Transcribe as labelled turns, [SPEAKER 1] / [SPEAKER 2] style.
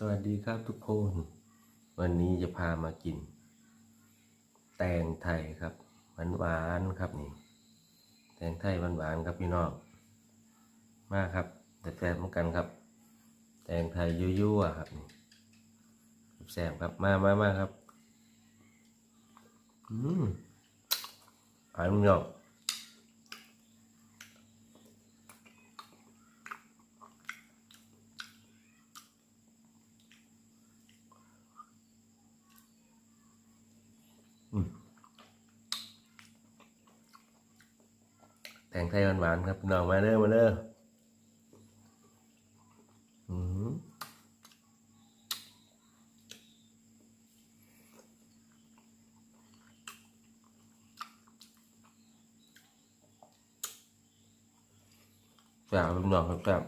[SPEAKER 1] สวัสดีครับทุกคน วันนี้จะพามากิน แตงไทยครับหวานหวานครับนี่ แตงไทยหวานหวานครับพี่น้องมาครับแต่แซ่บเหมือนกันครับ แตงไทยยั่วๆครับนี่แซ่บครับมามามาครับ อืมอร่อยพี่น้อง แตงไทยหวานๆครับน้องมาเด้อมาเด้ออืมแซ่บน้องครับแซ่บ